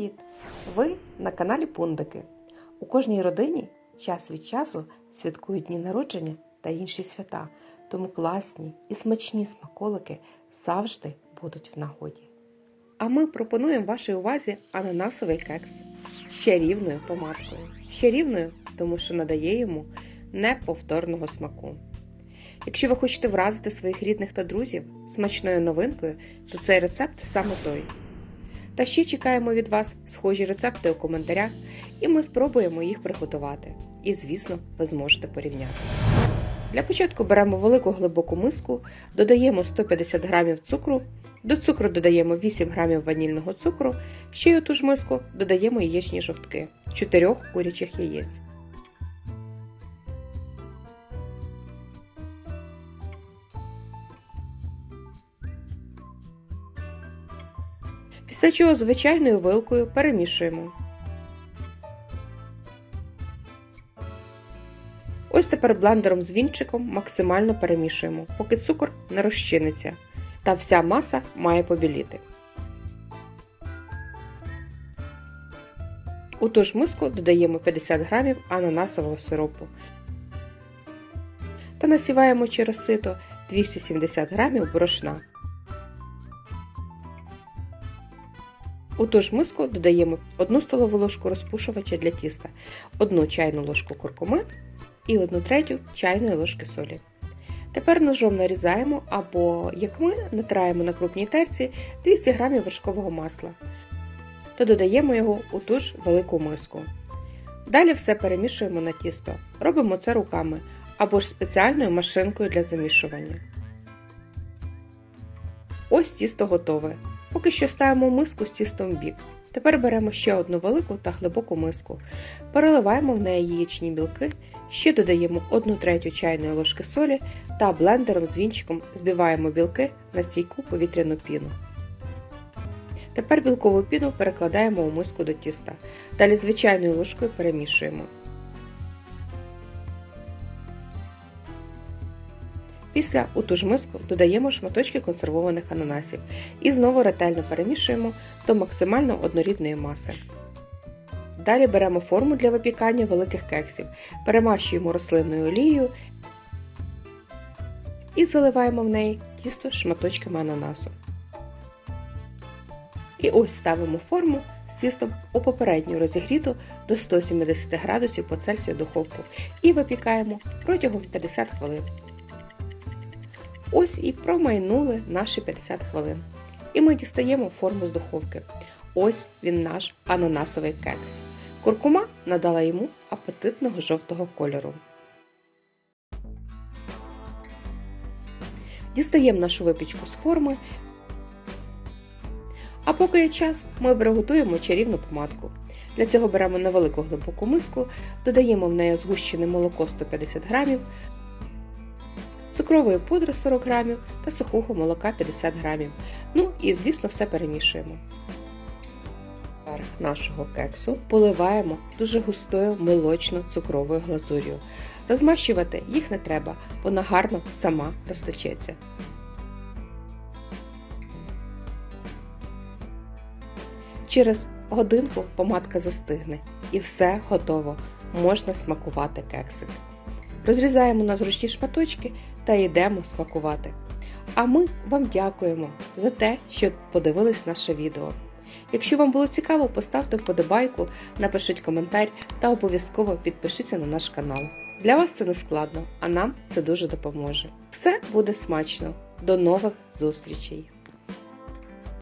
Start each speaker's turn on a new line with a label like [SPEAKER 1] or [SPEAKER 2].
[SPEAKER 1] Привіт! Ви на каналі Пундики. У кожній родині час від часу святкують дні народження та інші свята, тому класні і смачні смаколики завжди будуть в нагоді. А ми пропонуємо вашій увазі ананасовий кекс з чарівною помадкою. Чарівною, тому що надає йому неповторного смаку. Якщо ви хочете вразити своїх рідних та друзів смачною новинкою, то цей рецепт саме той. Та ще чекаємо від вас схожі рецепти у коментарях, і ми спробуємо їх приготувати. І, звісно, ви зможете порівняти. Для початку беремо велику глибоку миску, додаємо 150 г цукру, до цукру додаємо 8 г ванільного цукру, ще й у ту ж миску додаємо яєчні жовтки 4 курячих яєць. Після чого звичайною вилкою перемішуємо. Ось тепер блендером з вінчиком максимально перемішуємо, поки цукор не розчиниться, та вся маса має побіліти. У ту ж миску додаємо 50 г ананасового сиропу та насіваємо через сито 270 г борошна. У ту ж миску додаємо 1 столову ложку розпушувача для тіста, 1 чайну ложку куркуми і 1 третю чайної ложки солі. Тепер ножом нарізаємо або, як ми, натираємо на крупній терці 200 г вершкового масла та додаємо його у ту ж велику миску. Далі все перемішуємо на тісто. Робимо це руками або ж спеціальною машинкою для замішування. Ось тісто готове. Поки що ставимо миску з тістом в бік. Тепер беремо ще одну велику та глибоку миску, переливаємо в неї яєчні білки, ще додаємо 1 третю чайної ложки солі та блендером з вінчиком збиваємо білки на стійку повітряну піну. Тепер білкову піну перекладаємо у миску до тіста. Далі звичайною ложкою перемішуємо. Після у ту ж миску додаємо шматочки консервованих ананасів і знову ретельно перемішуємо до максимально однорідної маси. Далі беремо форму для випікання великих кексів, перемащуємо рослинною олією і заливаємо в неї тісто шматочками ананасу. І ось ставимо форму з тістом у попередню розігріту до 170 градусів по Цельсію духовку і випікаємо протягом 50 хвилин. Ось і промайнули наші 50 хвилин. І ми дістаємо форму з духовки. Ось він наш ананасовий кекс. Куркума надала йому апетитного жовтого кольору. Дістаємо нашу випічку з форми. А поки є час, ми приготуємо чарівну помадку. Для цього беремо невелику глибоку миску, додаємо в неї згущене молоко 150 г, цукрової пудри 40 г та сухого молока 50 г. Ну і, звісно, все перемішуємо. Верх нашого кексу поливаємо дуже густою молочно-цукровою глазур'ю. Розмащувати їх не треба, вона гарно сама розтечеться. Через годинку помадка застигне і все готово. Можна смакувати кексик. Розрізаємо на зручні шматочки та йдемо смакувати. А ми вам дякуємо за те, що подивились наше відео. Якщо вам було цікаво, поставте вподобайку, напишіть коментар та обов'язково підпишіться на наш канал. Для вас це не складно, а нам це дуже допоможе. Все буде смачно. До нових зустрічей!